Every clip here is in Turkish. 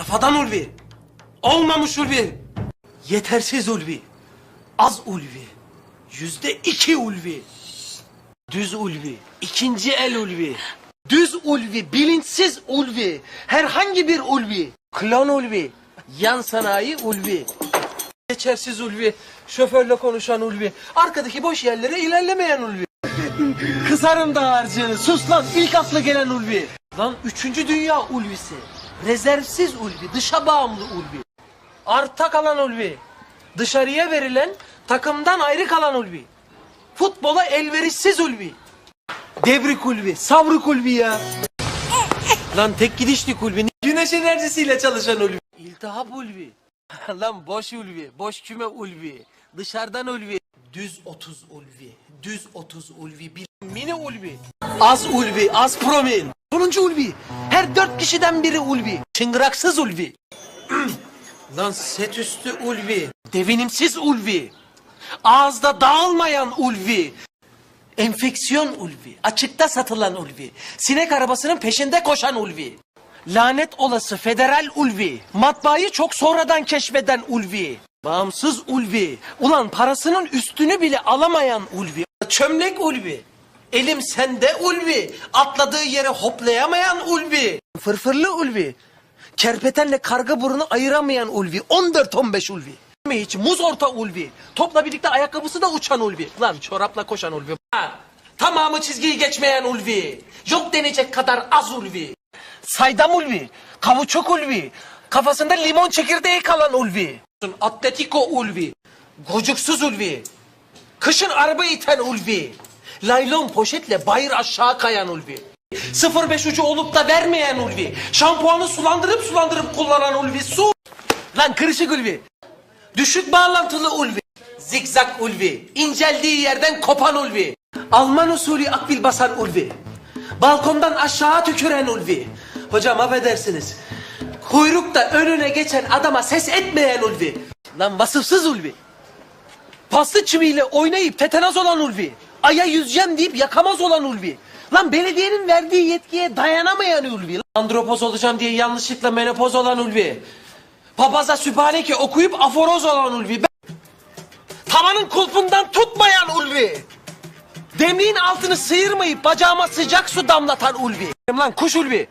Rafadan ulvi. Olmamış ulvi. Yetersiz ulvi. Az ulvi. Yüzde iki ulvi. Düz ulvi. ikinci el ulvi. Düz ulvi, bilinçsiz ulvi. Herhangi bir ulvi. Klon ulvi. Yan sanayi ulvi. Geçersiz ulvi. Şoförle konuşan ulvi. Arkadaki boş yerlere ilerlemeyen ulvi. Kızarım da harcını. Sus lan ilk akla gelen ulvi. Lan üçüncü dünya ulvisi. Rezervsiz ulvi. Dışa bağımlı ulvi. Arta kalan ulvi. Dışarıya verilen takımdan ayrı kalan ulvi. Futbola elverişsiz ulvi. Devrik ulvi. Savruk ulvi ya. Lan tek gidişlik ulvi. Güneş enerjisiyle çalışan ulvi. İltihap ulvi. Lan boş ulvi. Boş küme ulvi. Dışarıdan ulvi. Düz 30 ulvi. Düz 30 ulvi. Mini ulvi. Az ulvi. Az promil. Sonuncu ulvi. Her dört kişiden biri ulvi. Çıngıraksız ulvi. Lan set üstü ulvi. Devinimsiz ulvi. Ağızda dağılmayan ulvi. Enfeksiyon ulvi. Açıkta satılan ulvi. Sinek arabasının peşinde koşan ulvi. Lanet olası federal ulvi. Matbaayı çok sonradan keşfeden ulvi. Bağımsız ulvi. Ulan parasının üstünü bile alamayan ulvi. Çömlek ulvi. Elim sende ulvi. Atladığı yere hoplayamayan ulvi. Fırfırlı ulvi. Kerpetenle karga burunu ayıramayan ulvi. 14-15 ulvi. Hiç muz orta ulvi. Topla birlikte ayakkabısı da uçan ulvi. Lan çorapla koşan ulvi. Ha, tamamı çizgiyi geçmeyen ulvi. Yok denecek kadar az ulvi. Saydam ulvi. Kavuçuk ulvi. Kafasında limon çekirdeği kalan ulvi. Atletico ulvi. Gocuksuz ulvi. Kışın araba iten ulvi. Laylon poşetle bayır aşağı kayan ulvi. 05 ucu olup da vermeyen ulvi. Şampuanı sulandırıp sulandırıp kullanan ulvi. Su. Lan kırışık ulvi. Düşük bağlantılı ulvi. Zikzak ulvi. İnceldiği yerden kopan ulvi. Alman usulü akbil basan ulvi. Balkondan aşağı tüküren ulvi. Hocam affedersiniz. Kuyrukta önüne geçen adama ses etmeyen ulvi. Lan vasıfsız ulvi. Paslı çiviyle oynayıp tetanaz olan ulvi. Aya yüzeceğim deyip yakamaz olan ulvi. Lan belediyenin verdiği yetkiye dayanamayan ulvi. Andropoz olacağım diye yanlışlıkla menopoz olan ulvi. Papaza sübhaneke okuyup aforoz olan ulvi. Ben- Tavanın kulpundan tutmayan ulvi. Demliğin altını sıyırmayıp bacağıma sıcak su damlatan ulvi. Lan kuş ulvi.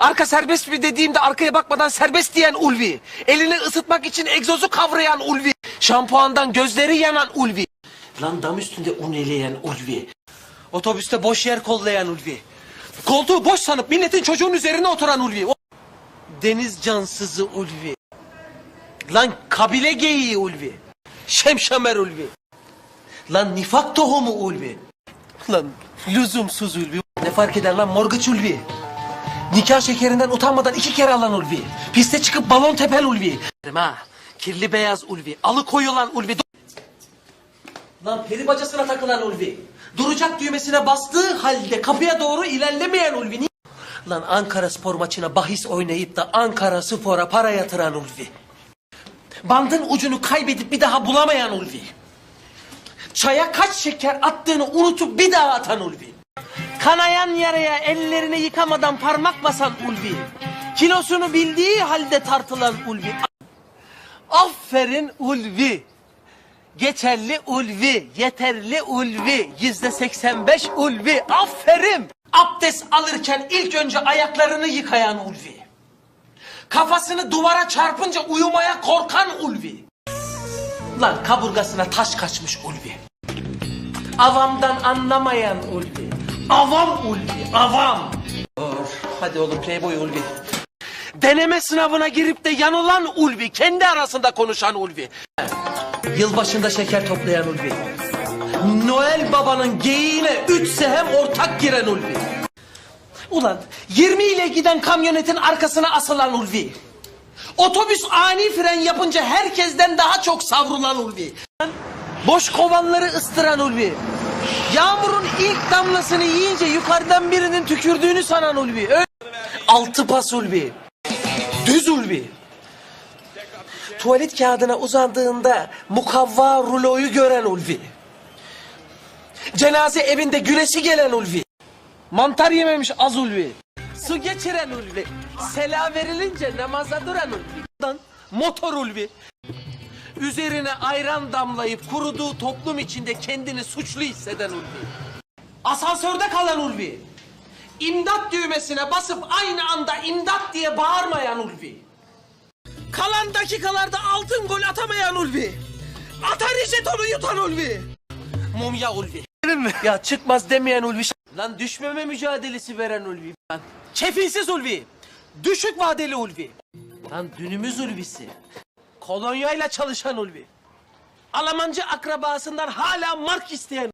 Arka serbest mi dediğimde arkaya bakmadan serbest diyen ulvi. Elini ısıtmak için egzozu kavrayan ulvi. Şampuandan gözleri yanan ulvi. Lan dam üstünde un eleyen ulvi. Otobüste boş yer kollayan ulvi. Koltuğu boş sanıp milletin çocuğun üzerine oturan ulvi. O- Deniz cansızı ulvi. Lan kabile geyiği ulvi. Şemşemer ulvi. Lan nifak tohumu ulvi. Lan lüzumsuz ulvi. Ne fark eder lan morgıç ulvi. Nikah şekerinden utanmadan iki kere alan ulvi. Piste çıkıp balon tepel ulvi. Ha, kirli beyaz ulvi. Alıkoyulan ulvi. Lan peri bacasına takılan ulvi. Duracak düğmesine bastığı halde kapıya doğru ilerlemeyen ulvi. Lan Ankara spor maçına bahis oynayıp da Ankara spora para yatıran ulvi. Bandın ucunu kaybedip bir daha bulamayan ulvi. Çaya kaç şeker attığını unutup bir daha atan ulvi. Kanayan yaraya ellerini yıkamadan parmak basan ulvi. Kilosunu bildiği halde tartılan ulvi. Aferin ulvi. Geçerli ulvi, yeterli ulvi, yüzde seksen beş ulvi, aferin. Abdest alırken ilk önce ayaklarını yıkayan ulvi. Kafasını duvara çarpınca uyumaya korkan ulvi. Lan kaburgasına taş kaçmış ulvi. Avamdan anlamayan ulvi. Avam ulvi, avam. Of, hadi oğlum playboy ulvi. Deneme sınavına girip de yanılan ulvi, kendi arasında konuşan ulvi. Yılbaşında şeker toplayan ulvi. Noel babanın geyiğine üç sehem ortak giren ulvi. Ulan 20 ile giden kamyonetin arkasına asılan ulvi. Otobüs ani fren yapınca herkesten daha çok savrulan ulvi. Boş kovanları ıstıran ulvi. Yağmurun ilk damlasını yiyince yukarıdan birinin tükürdüğünü sanan ulvi. Ö- Altı pas ulvi. Düz ulvi. Tuvalet kağıdına uzandığında mukavva ruloyu gören ulvi. Cenaze evinde güneşi gelen ulvi. Mantar yememiş az ulvi. Su geçiren ulvi. Sela verilince namaza duran ulvi. Motor ulvi. Üzerine ayran damlayıp kuruduğu toplum içinde kendini suçlu hisseden ulvi. Asansörde kalan ulvi. İmdat düğmesine basıp aynı anda imdat diye bağırmayan ulvi. Kalan dakikalarda altın gol atamayan ulvi. Atari jetonu yutan ulvi. Mumya ulvi. Ya çıkmaz demeyen ulvi. Lan düşmeme mücadelesi veren ulvi. Lan kefilsiz ulvi. Düşük vadeli ulvi. Lan dünümüz ulvisi. Kolonyayla çalışan ulvi. Almancı akrabasından hala mark isteyen